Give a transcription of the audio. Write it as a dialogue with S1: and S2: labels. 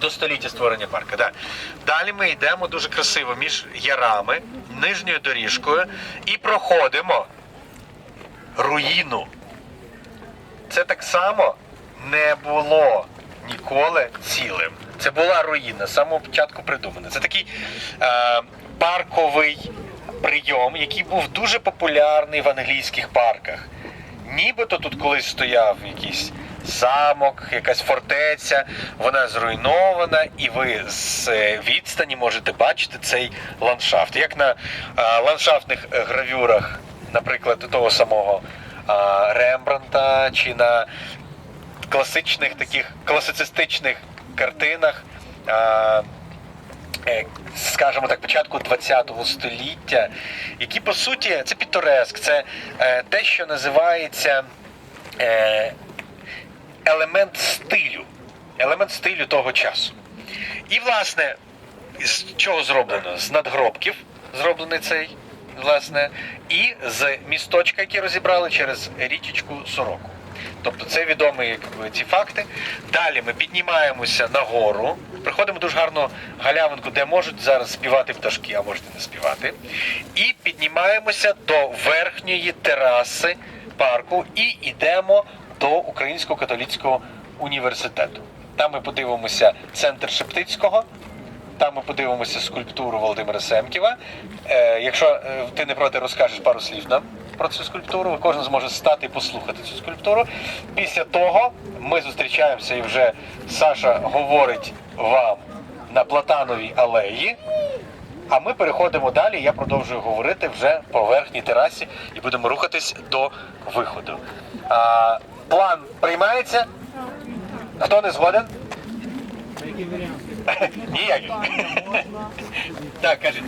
S1: До століття створення парку. Да. Далі ми йдемо дуже красиво між ярами, нижньою доріжкою і проходимо руїну. Це так само не було ніколи цілим. Це була руїна, з самого початку придумана. Це такий е, парковий прийом, який був дуже популярний в англійських парках. Нібито тут колись стояв якийсь замок, якась фортеця, вона зруйнована, і ви з е, відстані можете бачити цей ландшафт. Як на е, ландшафтних е, гравюрах, наприклад, того самого Рембранта чи на класичних таких класицистичних картинах. Скажімо так, початку ХХ століття, які по суті це пітореск, це те, що називається елемент стилю, елемент стилю того часу. І, власне, з чого зроблено? З надгробків зроблений цей, власне, і з місточка, які розібрали через річечку Сороку. Тобто це відомі якби, ці факти. Далі ми піднімаємося нагору, приходимо дуже гарну галявинку, де можуть зараз співати пташки, а можете не співати. І піднімаємося до верхньої тераси парку і йдемо до Українського католицького університету. Там ми подивимося центр Шептицького. Там ми подивимося скульптуру Володимира Семківа. Е, якщо е, ти не проти, розкажеш пару слів нам про цю скульптуру, кожен зможе стати і послухати цю скульптуру. Після того ми зустрічаємося і вже Саша говорить вам на Платановій алеї. А ми переходимо далі. Я продовжую говорити вже по верхній терасі і будемо рухатись до виходу. А, план приймається? Хто не згоден? Ніякий. Так, кажіть.